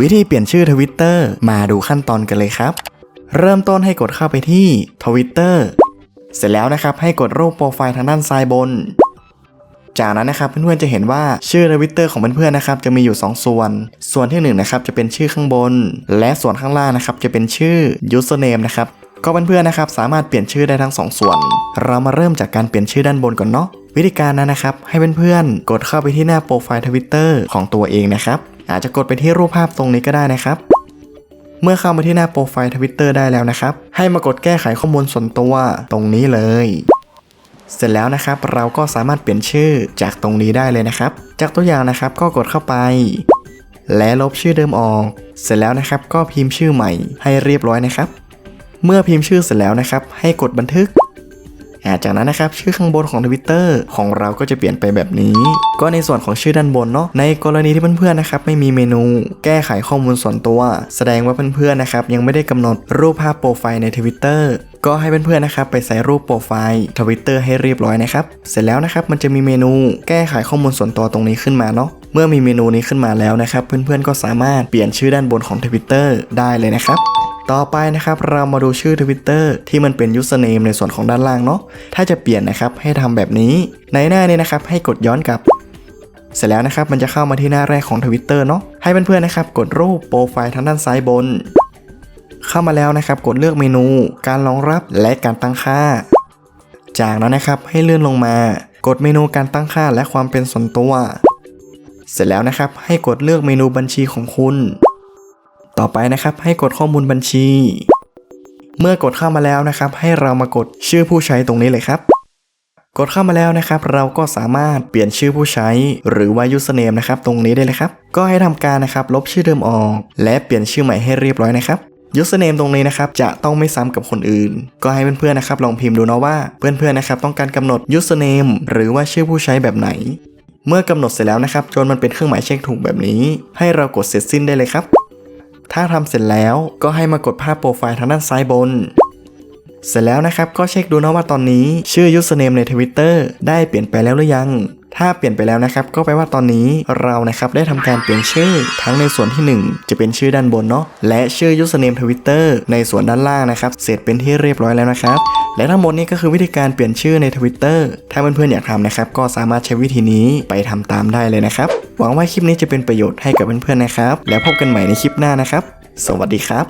วิธีเปลี่ยนชื่อทวิตเตอร์มาดูขั้นตอนกันเลยครับ เริ่มต้นให้กดเข้าไปที่ทวิตเตอร์เสร็จแล้วนะครับให้กดรูปโปรไฟล์ทางด้านซ้ายบน จากนั้นนะครับเพื่อนๆจะเห็นว่าชื่อทวิตเตอร์ของเพื่อนๆนะครับจะมีอยู่ 2 ส่วน ส่วนที่1นงนะครับจะเป็นชื่อข้างบน และส่วนข้างล่างนะครับจะเป็นชื่อ username นะครับก็เพื่อนๆนะครับสามารถเปลี่ยนชื่อได้ทั้ง 2 ส่วน เรามาเริ่มจากการเปลี่ยนชื่อด้านบนก่อนเนาะวิธีการนั้นนะครับให้เพื่อนๆกดเข้าไปที่หน้าโปรไฟล์ทวิตเตอร์ของตัวเองนะครับ อาจจะกดไปที่รูปภาพตรงนี้ก็ได้นะครับ เมื่อเข้ามาที่หน้าโปรไฟล์ทวิตเตอร์ได้แล้วนะครับ ให้มากดแก้ไขข้อมูลส่วนตัวตรงนี้เลย เสร็จแล้วนะครับ เราก็สามารถเปลี่ยนชื่อจากตรงนี้ได้เลยนะครับ จากตัวอย่างนะครับก็กดเข้าไป และลบชื่อเดิมออก เสร็จแล้วนะครับก็พิมพ์ชื่อใหม่ให้เรียบร้อยนะครับ เมื่อพิมพ์ชื่อเสร็จแล้วนะครับ ให้กดบันทึก จากนั้นนะครับชื่อข้างบนของทวิตเตอร์ของเราก็จะเปลี่ยนไปแบบนี้ ก็ในส่วนของชื่อด้านบนเนาะในกรณีที่เพื่อนๆนะครับไม่มีเมนู แก้ไขข้อมูลส่วนตัว แสดงว่าเพื่อนๆนะครับยังไม่ได้กำหนดรูปภาพโปรไฟล์ในทวิตเตอร์ก็ให้เพื่อนๆนะครับไปใส่รูปโปรไฟล์ทวิตเตอร์ให้เรียบร้อยนะครับ เสร็จแล้วนะครับมันจะมีเมนูแก้ไขข้อมูลส่วนตัวตรงนี้ขึ้นมาเนาะเมื่อมีเมนูนี้ขึ้นมาแล้วนะครับ เพื่อนๆก็สามารถเปลี่ยนชื่อด้านบนของทวิตเตอร์ได้เลยนะครับ ต่อไปนะครับเรามาดูชื่อ Twitter ที่มันเป็น username ในส่วนของด้านล่างเนาะถ้าจะเปลี่ยนนะครับให้ทำแบบนี้ ในหน้านี้นะครับให้กดย้อนกลับ เสร็จแล้วนะครับมันจะเข้ามาที่หน้าแรกของ Twitter เนาะให้เพื่อนๆนะครับกดรูปโปรไฟล์ทางด้านซ้ายบน เข้ามาแล้วนะครับกดเลือกเมนู การรองรับและการตั้งค่า จากนั้นนะครับให้เลื่อนลงมา กดเมนูการตั้งค่าและความเป็นส่วนตัว เสร็จแล้วนะครับให้กดเลือกเมนูบัญชีของคุณ ต่อไปนะครับให้กดข้อมูลบัญชี เมื่อกดเข้ามาแล้วนะครับ ให้เรามากดชื่อผู้ใช้ตรงนี้เลยครับ กดเข้ามาแล้วนะครับ เราก็สามารถเปลี่ยนชื่อผู้ใช้ หรือว่า username นะครับ ตรงนี้ได้เลยครับ ก็ให้ทำการนะครับลบชื่อเดิมออก และเปลี่ยนชื่อใหม่ให้เรียบร้อยนะครับ username ตรงนี้นะครับจะต้องไม่ซ้ำกับคนอื่น ก็ให้เพื่อนๆนะครับลองพิมพ์ดูนะว่าเพื่อนๆนะครับต้องการกำหนด username หรือว่าชื่อผู้ใช้แบบไหน เมื่อกำหนดเสร็จแล้วนะครับจนมันเป็นเครื่องหมายเช็คถูกแบบนี้ ให้เรากดเสร็จสิ้นได้เลยครับ ถ้าทำเสร็จแล้วก็ให้มากดภาพโปรไฟล์ทางด้านซ้ายบน เสร็จแล้วนะครับก็เช็คดูนะว่าตอนนี้ชื่อยูสเนมใน Twitter ได้เปลี่ยนไปแล้วหรือยัง ถ้าเปลี่ยนไปแล้วนะครับก็แปลว่าตอนนี้เรานะครับได้ทำการเปลี่ยนชื่อทั้งในส่วนที่ 1 จะเป็นชื่อด้านบนเนาะและชื่อ username Twitter ในส่วนด้านล่างนะครับเสร็จเป็นที่เรียบร้อยแล้วนะครับและทั้งหมดนี้ก็คือวิธีการเปลี่ยนชื่อใน Twitter ถ้าเพื่อนๆอยากทำนะครับก็สามารถใช้วิธีนี้ไปทำตามได้เลยนะครับหวังว่าคลิปนี้จะเป็นประโยชน์ให้กับเพื่อนๆนะครับ แล้วพบกันใหม่ในคลิปหน้านะครับ สวัสดีครับ